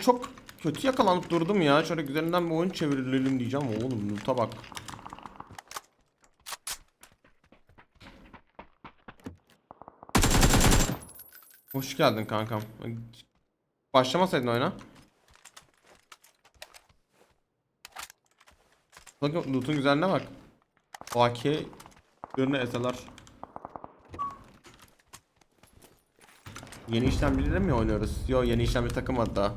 Çok kötü yakalanıp durdum ya. Şöyle güzelinden bir oyun çevirelim diyeceğim. Oğlum loot'a bak. Hoş geldin kankam. Başlamasaydın oyuna. Bakın loot'un güzelliğine bak. AK görüne eseler. Yeni işlemciyle mi oynuyoruz? Yo yeni işlemci takılmadı daha.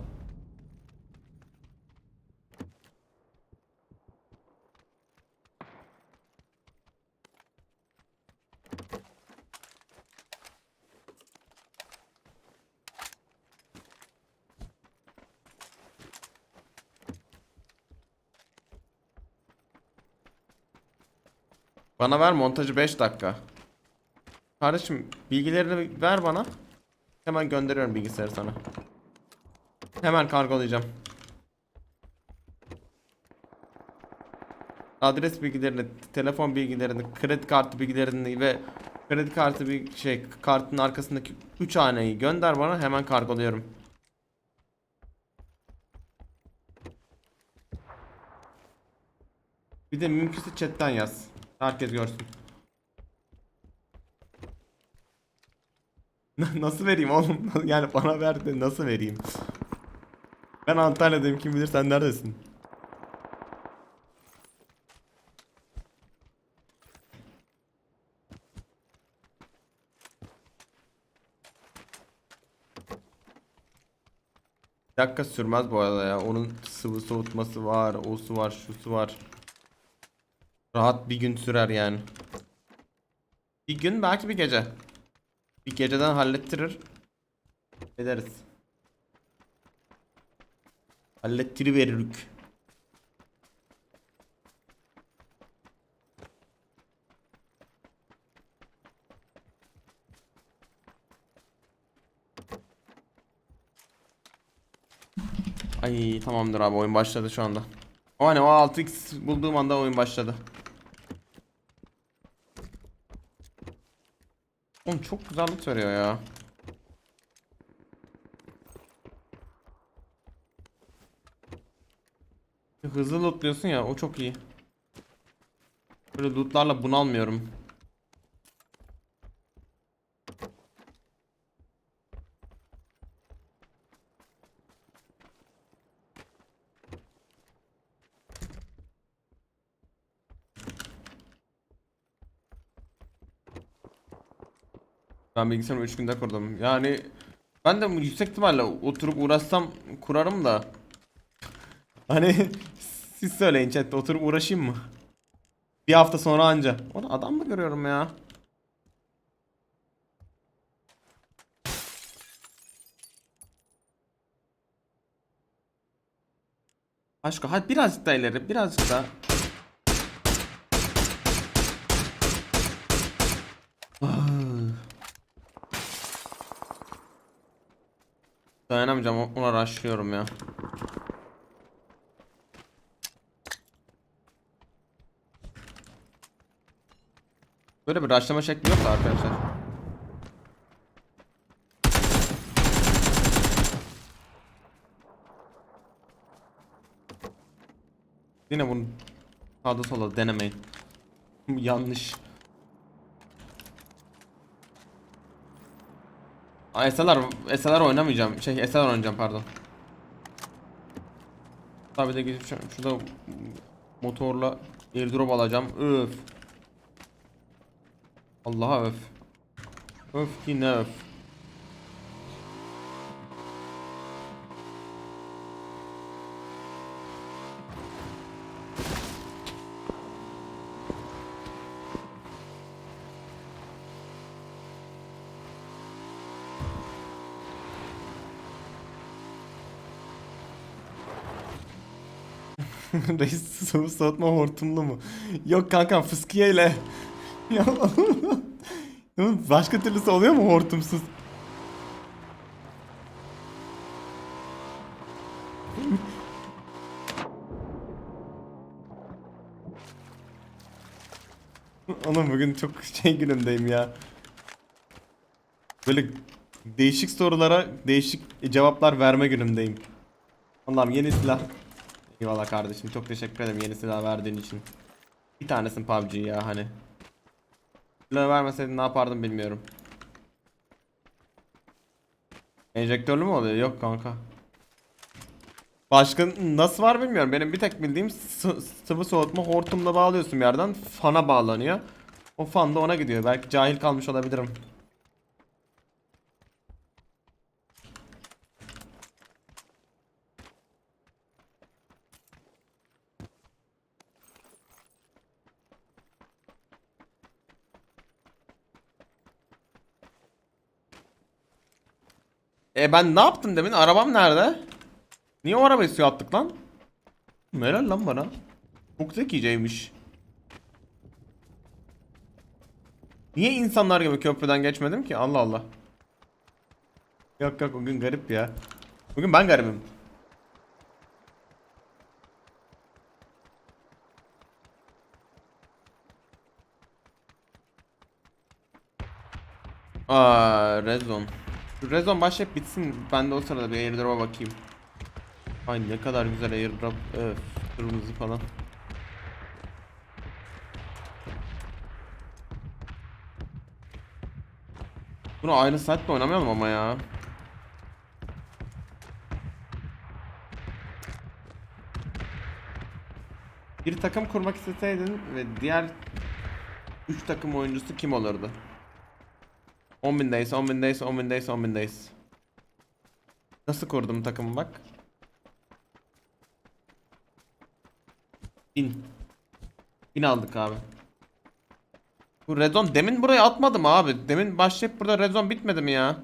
Bana ver montajı 5 dakika. Kardeşim bilgilerini ver bana. Hemen gönderiyorum bilgisayarı sana. Hemen kargolayacağım. Adres bilgilerini, telefon bilgilerini, kredi kartı bilgilerini ve kredi kartı bir şey kartın arkasındaki 3 haneyi gönder bana hemen kargoluyorum. Bir de mümkünse chatten yaz. Herkes görsün. nasıl vereyim oğlum? Yani bana ver de nasıl vereyim? Ben Antalya'dayım kim bilir sen neredesin? Bir dakika sürmez bu arada ya. Onun sıvı soğutması var, o su var, şu su var. Rahat bir gün sürer yani. Bir gün belki bir gece. Bir geceden hallettirir. Ederiz. Hallettiriverirük. Ay tamamdır abi oyun başladı şu anda. O hani o 6x bulduğum anda oyun başladı. Oğlum çok güzel loot veriyor ya. Hızlı lootluyorsun ya o çok iyi. Böyle lootlarla bunalmıyorum. Ben bilgisayarımı 3 günde kurdum. Yani ben de yüksek ihtimalle oturup uğraşsam kurarım da. Hani siz söyleyin chatte oturup uğraşayım mı? Bir hafta sonra anca. Onu adam mı görüyorum ya? Aşkım hadi birazcık daha ileri birazcık daha. Dayanamayacağım ona rushlıyorum ya. Böyle bir rushlama şekli yok da arkadaşlar. Yine bunu sağda sola denemeyin. Yanlış. Aa, SLR, SLR oynamayacağım. Şey, SLR oynayacağım pardon. Tabii de gidip şu- şurada motorla airdrop alacağım. Öf. Allah'a öf. Öf ki ne öf. Reis sıvı soğutma hortumlu mu? Yok kankam fıskiye ile. Ya Başka türlüsü oluyor mu hortumsuz? Oğlum bugün çok şey günümdeyim ya. Böyle değişik sorulara değişik cevaplar verme günümdeyim. Allah'ım yeni silah. Eyvallah kardeşim çok teşekkür ederim yeni silah verdiğin için. Bir tanesin PUBG ya hani. Silah vermeseydin ne yapardım bilmiyorum. Enjektörlü mü oluyor? Yok kanka. Başka nasıl var bilmiyorum. Benim bir tek bildiğim sı- sıvı soğutma hortumla bağlıyorsun bir yerden. Fana bağlanıyor. O fan da ona gidiyor. Belki cahil kalmış olabilirim. E ben ne yaptım demin? Arabam nerede? Niye o arabayı suya attık lan? Helal lan bana. Çok zekiceymiş. Niye insanlar gibi köprüden geçmedim ki? Allah Allah. Yok yok bugün garip ya. Bugün ben garibim. Aa, Rezon. Rezon başlayıp bitsin. Ben de o sırada bir airdrop'a bakayım. Ay ne kadar güzel airdrop. Evet, kırmızı falan. Bunu aynı saatte oynamayalım ama ya. Bir takım kurmak isteseydin ve diğer 3 takım oyuncusu kim olurdu? 10.000 days, 10.000 days, 10.000 days, 10.000 days. Nasıl kurdum takımı bak. 1000. 1000 aldık abi. Bu rezon demin buraya atmadım abi. Demin başlayıp burada rezon bitmedi mi ya?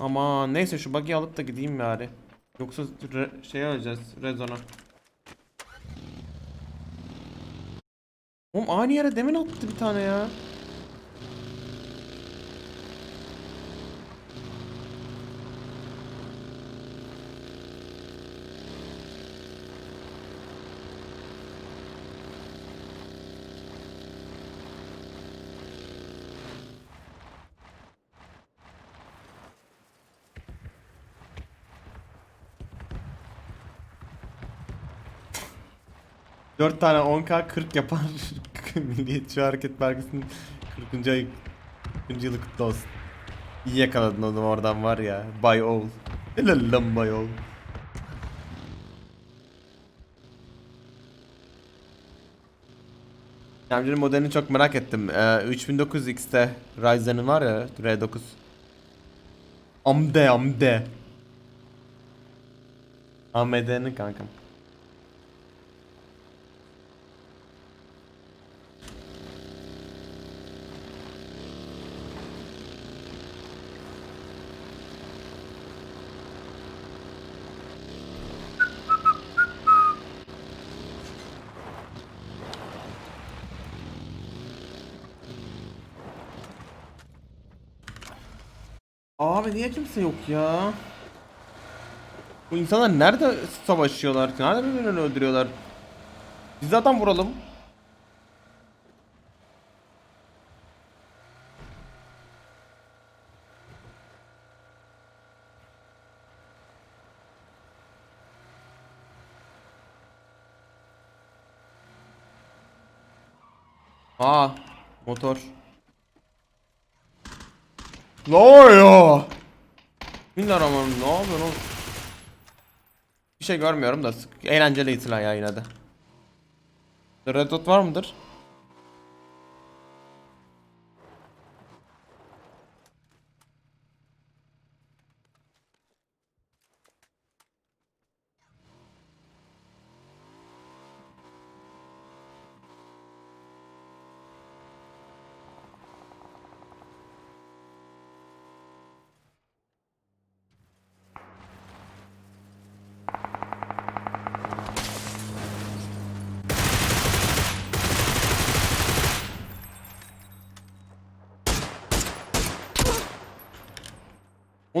Ama neyse şu bug'i alıp da gideyim bari. Yoksa re- şey öleceğiz rezona. Oğlum aynı yere demin attı bir tane ya. Dört tane 10k 40 yapar. Milliyetçi Hareket Merkezi'nin 40. ay 40. yılı kutlu olsun. İyi yakaladın onu oradan var ya. Bay Oğul. Helal lan Bay Oğul. Camcının modelini çok merak ettim. Ee, 3900X'te Ryzen'in var ya R9. Amde amde. AMD'nin kankam. Abi niye kimse yok ya? Bu insanlar nerede savaşıyorlar? Nerede birbirlerini öldürüyorlar? Biz adam vuralım. Aa, motor. Ne oluyor? Ama ne yapıyor oğlum? Bir şey görmüyorum da eğlenceli silah ya yine de. Red dot var mıdır?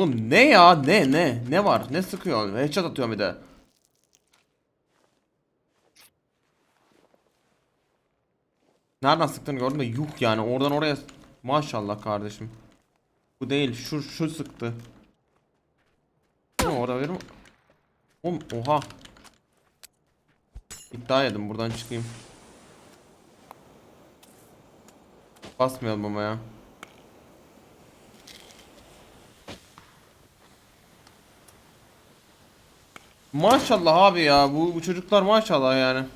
Oğlum ne ya ne ne ne var ne sıkıyor headshot atıyor bir de. Nereden sıktığını gördüm de yuh yani oradan oraya maşallah kardeşim. Bu değil şu şu sıktı. Orada verim? Oğlum oha. İddia yedim buradan çıkayım. Basmayalım ama ya. Maşallah abi ya bu, bu çocuklar maşallah yani.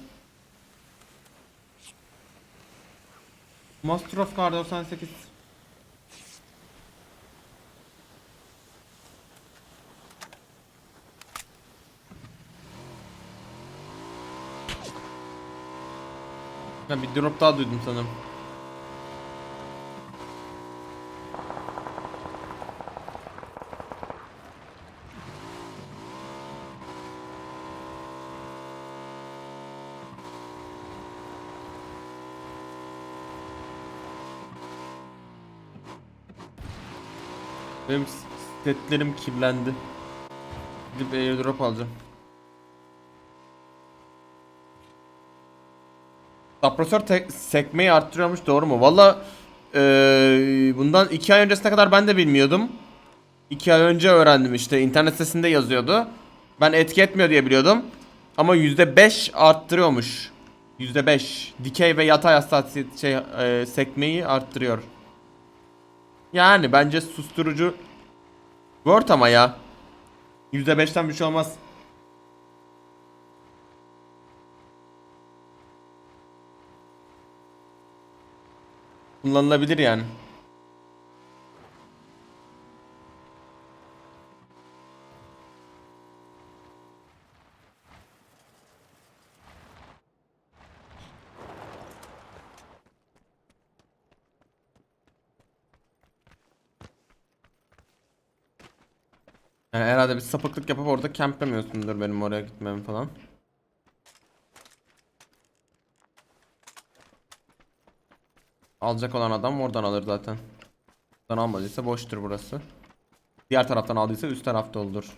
Master of Car 98 Ben bir drop daha duydum sanırım. Benim setlerim kirlendi. Gidip airdrop alacağım. Sapresör tek- sekmeyi arttırıyormuş doğru mu? Valla eee, bundan 2 ay öncesine kadar ben de bilmiyordum. 2 ay önce öğrendim işte internet sitesinde yazıyordu. Ben etki etmiyor diye biliyordum. Ama %5 arttırıyormuş. %5 dikey ve yatay hassasiyet şey eee, sekmeyi arttırıyor. Yani bence susturucu Word ama ya. %5'ten bir şey olmaz. Kullanılabilir yani. Yani herhalde bir sapıklık yapıp orada camplemiyorsundur benim oraya gitmem falan. Alacak olan adam oradan alır zaten. Buradan almadıysa boştur burası. Diğer taraftan aldıysa üst tarafta olur.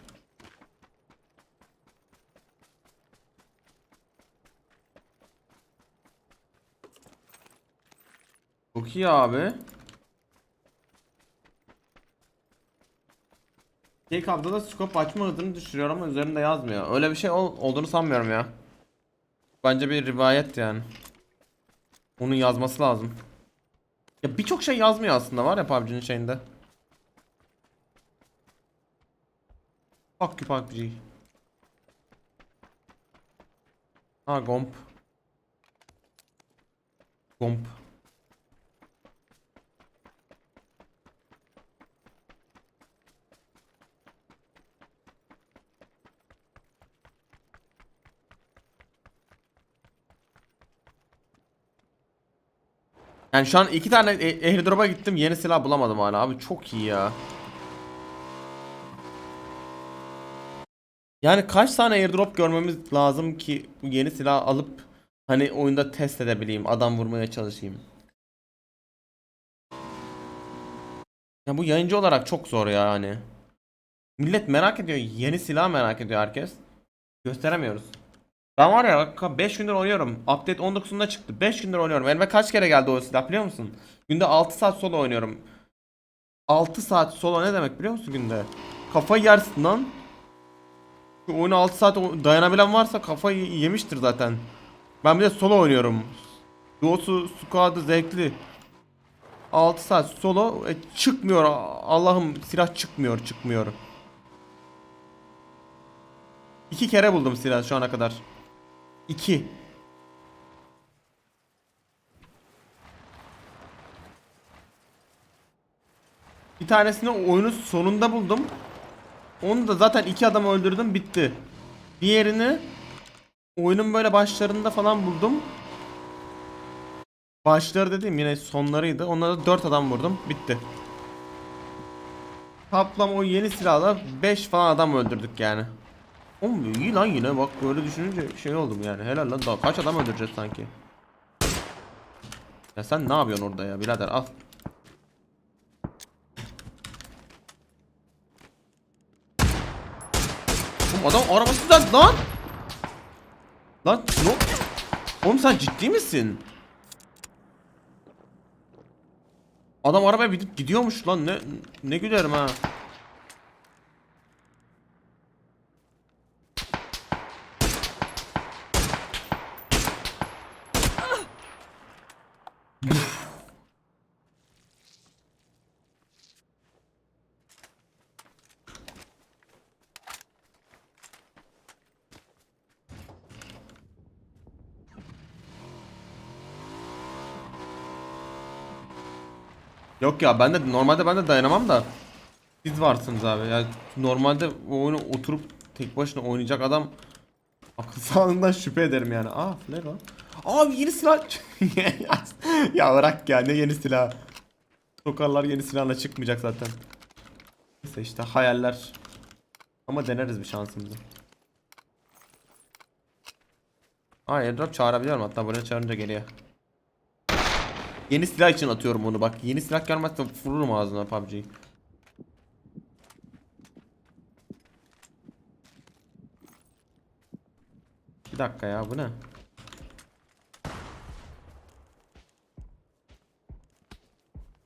Çok iyi abi. Tek kabda da scope açma hızını düşürüyor ama üzerinde yazmıyor. Öyle bir şey ol- olduğunu sanmıyorum ya. Bence bir rivayet yani. Onun yazması lazım. Ya birçok şey yazmıyor aslında var ya PUBG'nin şeyinde. Fuck you PUBG. Ha Gomp. Gomp. Yani şu an iki tane e- airdrop'a gittim yeni silah bulamadım hala abi çok iyi ya. Yani kaç tane airdrop görmemiz lazım ki bu yeni silah alıp hani oyunda test edebileyim, adam vurmaya çalışayım. Ya bu yayıncı olarak çok zor ya hani. Millet merak ediyor, yeni silah merak ediyor herkes. Gösteremiyoruz. Ben var ya 5 gündür oynuyorum. Update 19'unda çıktı. 5 gündür oynuyorum. Elime kaç kere geldi o silah biliyor musun? Günde 6 saat solo oynuyorum. 6 saat solo ne demek biliyor musun günde? Kafayı yersin lan. Şu oyunu 6 saat dayanabilen varsa kafayı yemiştir zaten. Ben bir de solo oynuyorum. Duosu, squad'ı zevkli. 6 saat solo e, çıkmıyor. Allah'ım silah çıkmıyor, çıkmıyor. İki kere buldum silah şu ana kadar. İki. Bir tanesini oyunun sonunda buldum. Onu da zaten iki adam öldürdüm bitti. Diğerini oyunun böyle başlarında falan buldum. Başları dediğim yine sonlarıydı. Onlara da 4 adam vurdum. Bitti. Toplam o yeni silahla 5 falan adam öldürdük yani. Oğlum iyi lan yine bak böyle düşününce şey oldum yani helal lan daha kaç adam öldüreceğiz sanki. Ya sen ne yapıyorsun orada ya birader al. Oğlum adam arabası da lan. Lan ne? Oğlum sen ciddi misin? Adam arabaya binip gidiyormuş lan ne ne gülerim ha. Yok ya ben de normalde ben de dayanamam da siz varsınız abi. Yani normalde bu oyunu oturup tek başına oynayacak adam akıl sağlığından şüphe ederim yani. Aa flare var. Abi yeni silah. ya bırak ya ne yeni silah. Sokarlar yeni silahla çıkmayacak zaten. Neyse işte hayaller. Ama deneriz bir şansımızı. Aa airdrop çağırabiliyorum hatta buraya çağırınca geliyor. Yeni silah için atıyorum onu bak. Yeni silah gelmezse vururum ağzına PUBG'yi. Bir dakika ya bu ne?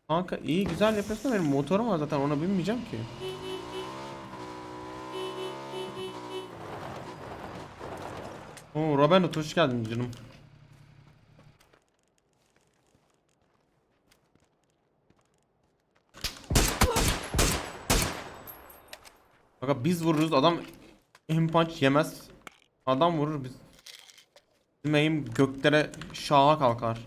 Kanka iyi güzel yapıyorsun benim motorum var zaten ona binmeyeceğim ki. Oo Robin hoş geldin canım. Bak biz vururuz adam aim punch yemez. Adam vurur biz. Bizim aim göklere şaha kalkar.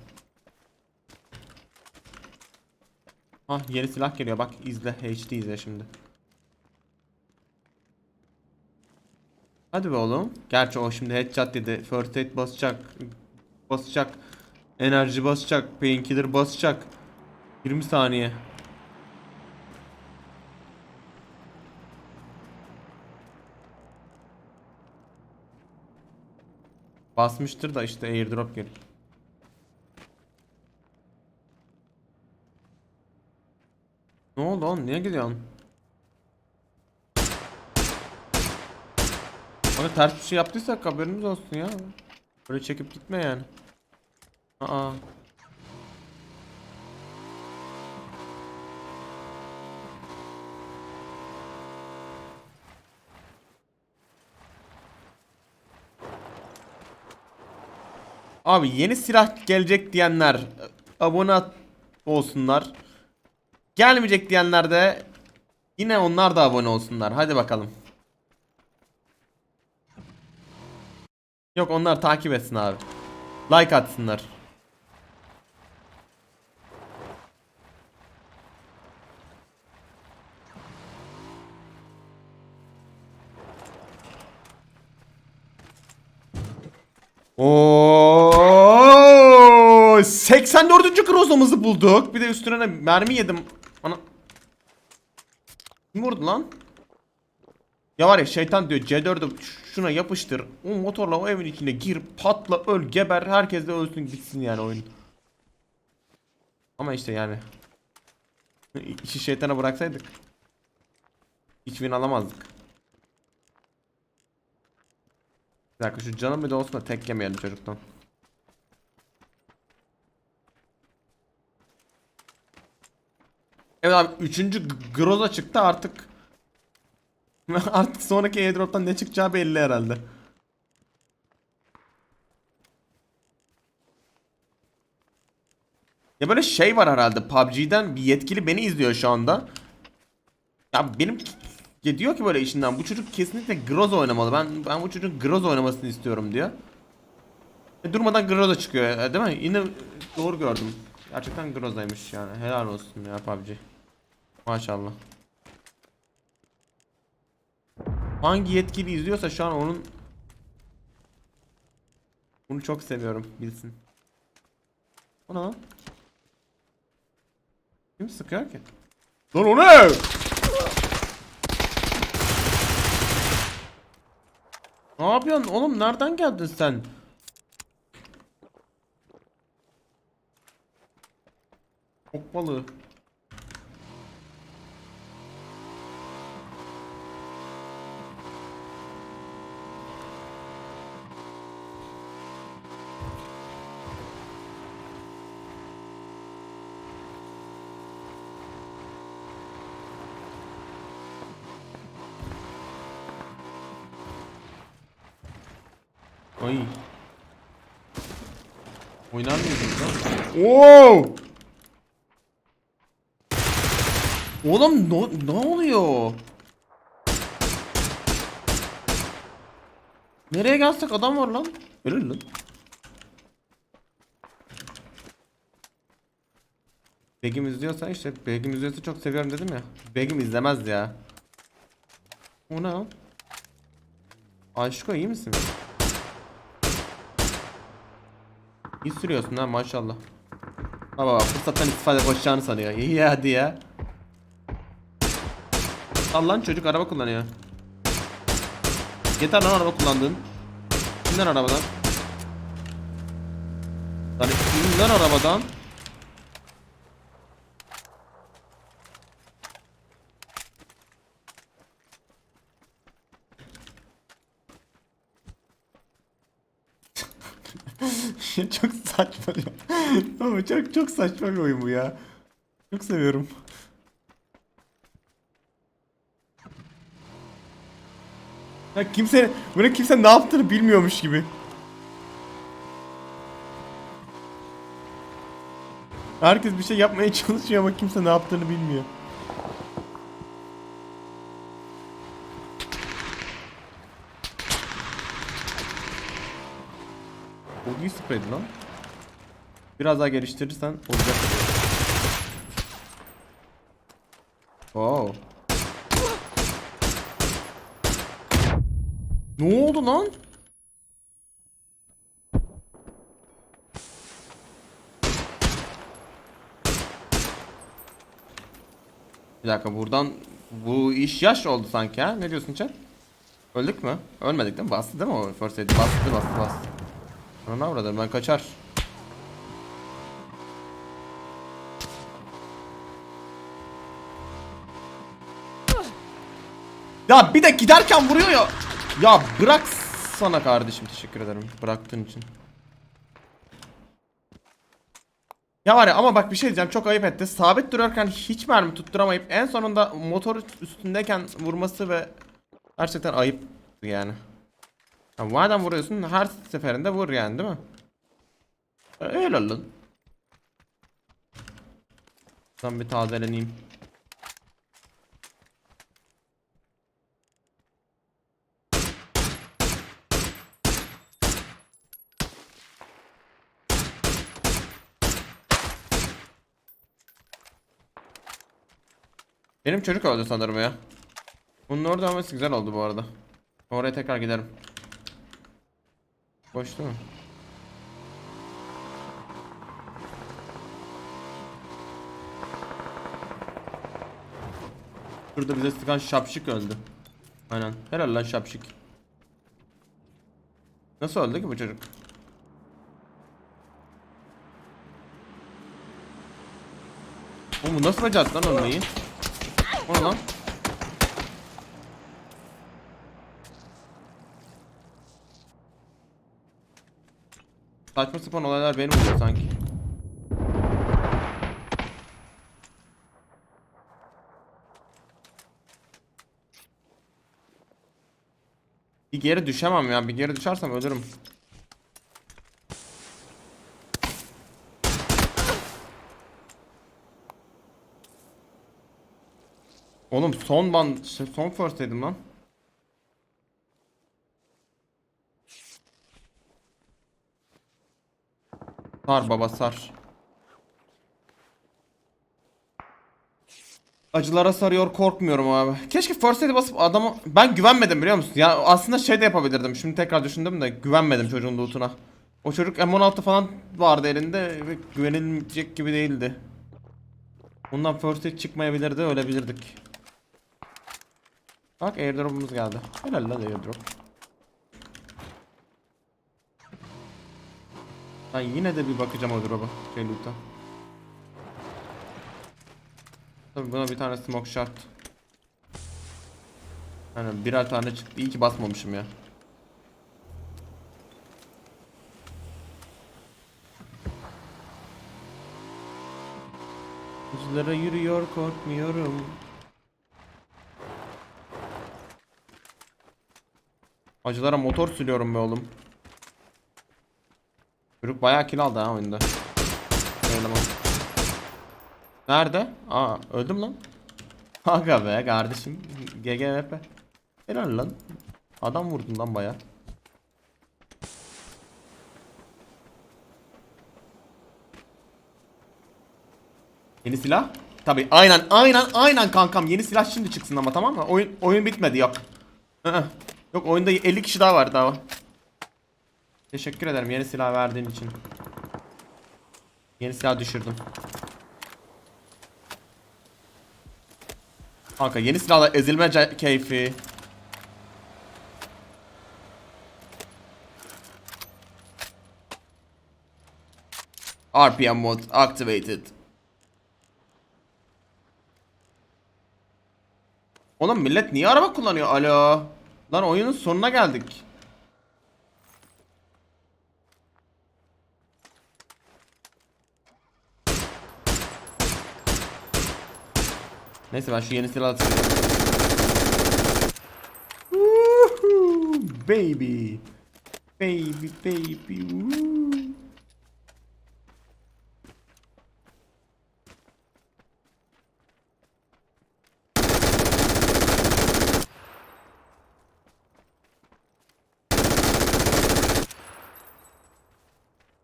Ah yeni silah geliyor bak izle HD izle şimdi. Hadi be oğlum. Gerçi o şimdi headshot dedi. First aid basacak. Basacak. Enerji basacak. Painkiller basacak. 20 saniye. Basmıştır da işte airdrop gelir. Ne oldu oğlum? Niye gidiyorsun? Bana ters bir şey yaptıysak haberiniz olsun ya. Böyle çekip gitme yani. Aa. Abi yeni silah gelecek diyenler abone olsunlar. Gelmeyecek diyenler de yine onlar da abone olsunlar. Hadi bakalım. Yok onlar takip etsin abi. Like atsınlar. Oo 84. krozamızı bulduk. Bir de üstüne de mermi yedim. Ana Kim vurdu lan? Ya var ya şeytan diyor C4'ü şuna yapıştır. O motorla o evin içine gir, patla, öl, geber. Herkes de ölsün gitsin yani oyun. Ama işte yani. İşi şeytana bıraksaydık. Hiç win alamazdık. Bir dakika şu canım bir de olsun da tek yemeyelim çocuktan. Evet abi 3. Groza çıktı artık. artık sonraki airdrop'tan ne çıkacağı belli herhalde. Ya böyle şey var herhalde PUBG'den bir yetkili beni izliyor şu anda. Ya benim ya diyor ki böyle işinden bu çocuk kesinlikle Groza oynamalı. Ben ben bu çocuğun Groza oynamasını istiyorum diyor. E, durmadan Groza çıkıyor e, değil mi? Yine doğru gördüm. Gerçekten Groza'ymış yani. Helal olsun ya PUBG. Maşallah. Hangi yetkili izliyorsa şu an onun bunu çok seviyorum bilsin. O ne lan? Kim sıkıyor ki? Lan o ne? Ne yapıyorsun oğlum nereden geldin sen? Çok balığı. Ay. Oynar mıydınız lan? Oo! Oğlum ne, ne oluyor? Nereye gelsek adam var lan. Ölür lan. Begim izliyorsa işte Begim izliyorsa çok seviyorum dedim ya. Begim izlemez ya. O ne? Aşko iyi misin? İyi sürüyorsun ha maşallah. Baba bak fırsattan istifade koşacağını sanıyor. İyi hadi ya. Allah'ın çocuk araba kullanıyor. Yeter lan araba kullandın. İn lan arabadan. Lan in lan arabadan. Çok saçma. Ama çok çok saçma bir oyun bu ya. Çok seviyorum. Ya kimse böyle kimse ne yaptığını bilmiyormuş gibi. Herkes bir şey yapmaya çalışıyor ama kimse ne yaptığını bilmiyor. Spreydi lan. Biraz daha geliştirirsen olacak. Wow. Ne oldu lan? Bir dakika buradan bu iş yaş oldu sanki ha? Ne diyorsun Chat? Öldük mü? Ölmedik değil mi? Bastı değil mi o first aid? Bastı bastı bastı. Ana avradım ben kaçar. Ya bir de giderken vuruyor ya. Ya bırak sana kardeşim teşekkür ederim bıraktığın için. Ya var ya ama bak bir şey diyeceğim çok ayıp etti. Sabit durarken hiç mermi tutturamayıp en sonunda motor üstündeyken vurması ve gerçekten ayıp yani. Ya madem vuruyorsun her seferinde vur yani değil mi? Öyle lan. Ben bir tazeleneyim. Benim çocuk öldü sanırım ya. Bunun orada olması güzel oldu bu arada. Oraya tekrar giderim. Boş değil mi? Şurada bize sıkan şapşik öldü. Aynen. Helal lan şapşik. Nasıl öldü ki bu çocuk? Oğlum nasıl becerdi lan ölmeyi? O lan? Saçma sapan olaylar benim oluyor sanki. Bir geri düşemem ya. Bir geri düşersem ölürüm. Oğlum son ban son first dedim lan. Sar baba sar. Acılara sarıyor korkmuyorum abi. Keşke first aid'e basıp adamı... Ben güvenmedim biliyor musun? Ya aslında şey de yapabilirdim. Şimdi tekrar düşündüm de güvenmedim çocuğun lootuna. O çocuk M16 falan vardı elinde ve güvenilecek gibi değildi. Bundan first aid çıkmayabilirdi ölebilirdik. Bak airdrop'umuz geldi. Helal lan airdrop. Ben yine de bir bakacağım o drop'a. Şey loot'a. Tabii buna bir tane smoke şart. Yani birer tane çıktı. İyi ki basmamışım ya. Yüzlere yürüyor korkmuyorum. Acılara motor sürüyorum be oğlum. Çocuk bayağı kill aldı ha oyunda. Nerede? Aa öldüm lan. Aga be kardeşim. GGVP. Helal lan. Adam vurdun lan bayağı. Yeni silah? Tabi aynen aynen aynen kankam yeni silah şimdi çıksın ama tamam mı? Oyun oyun bitmedi yok. Yok oyunda 50 kişi daha var daha. Teşekkür ederim yeni silah verdiğin için. Yeni silah düşürdüm. Kanka yeni silahla ezilme keyfi. RPM mode activated. Oğlum millet niye araba kullanıyor? Alo. Lan oyunun sonuna geldik. Neyse ben şu yeni. Woohoo, baby. Baby baby. woo.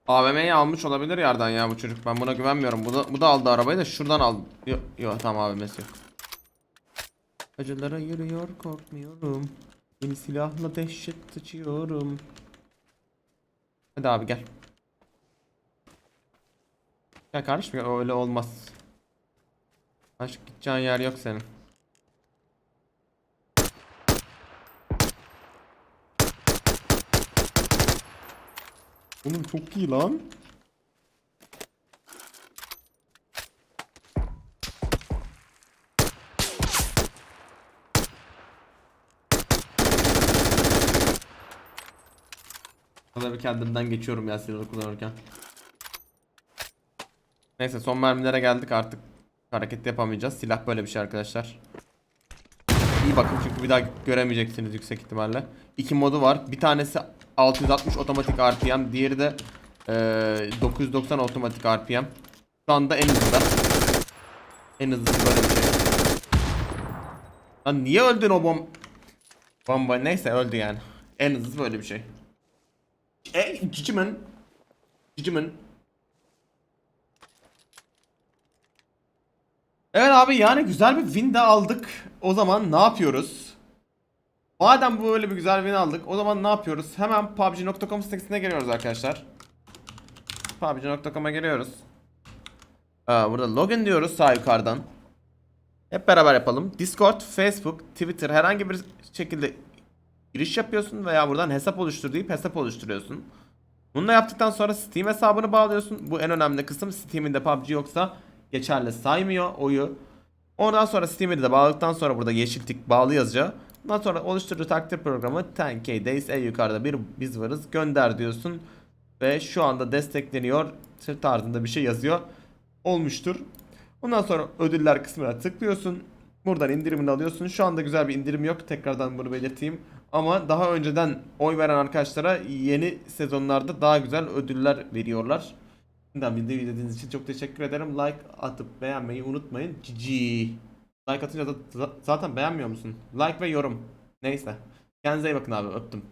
AVM'yi almış olabilir yerden ya bu çocuk. Ben buna güvenmiyorum. Bu da, bu da aldı arabayı da şuradan aldı. Yok yok tamam AVM'si yok. Acılara yürüyor korkmuyorum. Yeni silahla dehşet sıçıyorum. Hadi abi gel. Gel kardeşim öyle olmaz. Başka gideceğin yer yok senin. Oğlum çok iyi lan. Bir kendimden geçiyorum ya silahı kullanırken. Neyse son mermilere geldik artık. Hareket yapamayacağız. Silah böyle bir şey arkadaşlar. İyi bakın çünkü bir daha göremeyeceksiniz yüksek ihtimalle. İki modu var. Bir tanesi 660 otomatik RPM, diğeri de eee 990 otomatik RPM. Şu anda en hızlı. En hızlısı böyle bir şey. Lan niye öldün o bom... Bomba neyse öldü yani. En hızlısı böyle bir şey. Ey cicimen. Cicimen. Evet abi yani güzel bir win de aldık. O zaman ne yapıyoruz? Madem böyle bir güzel win aldık o zaman ne yapıyoruz? Hemen PUBG.com sitesine geliyoruz arkadaşlar. PUBG.com'a geliyoruz. Aa, burada login diyoruz sağ yukarıdan. Hep beraber yapalım. Discord, Facebook, Twitter herhangi bir şekilde giriş yapıyorsun veya buradan hesap oluştur deyip hesap oluşturuyorsun. Bunu da yaptıktan sonra Steam hesabını bağlıyorsun. Bu en önemli kısım. Steam'inde PUBG yoksa geçerli saymıyor oyu. Ondan sonra Steam'i de bağladıktan sonra burada yeşil tik bağlı yazacağı. Ondan sonra oluşturduğu takdir programı 10k days en yukarıda bir biz varız gönder diyorsun. Ve şu anda destekleniyor tarzında bir şey yazıyor. Olmuştur. Ondan sonra ödüller kısmına tıklıyorsun. Buradan indirimini alıyorsun. Şu anda güzel bir indirim yok. Tekrardan bunu belirteyim. Ama daha önceden oy veren arkadaşlara yeni sezonlarda daha güzel ödüller veriyorlar. Şimdiden videoyu izlediğiniz için çok teşekkür ederim. Like atıp beğenmeyi unutmayın. Cici. Like atınca da zaten beğenmiyor musun? Like ve yorum. Neyse. Kendinize iyi bakın abi. Öptüm.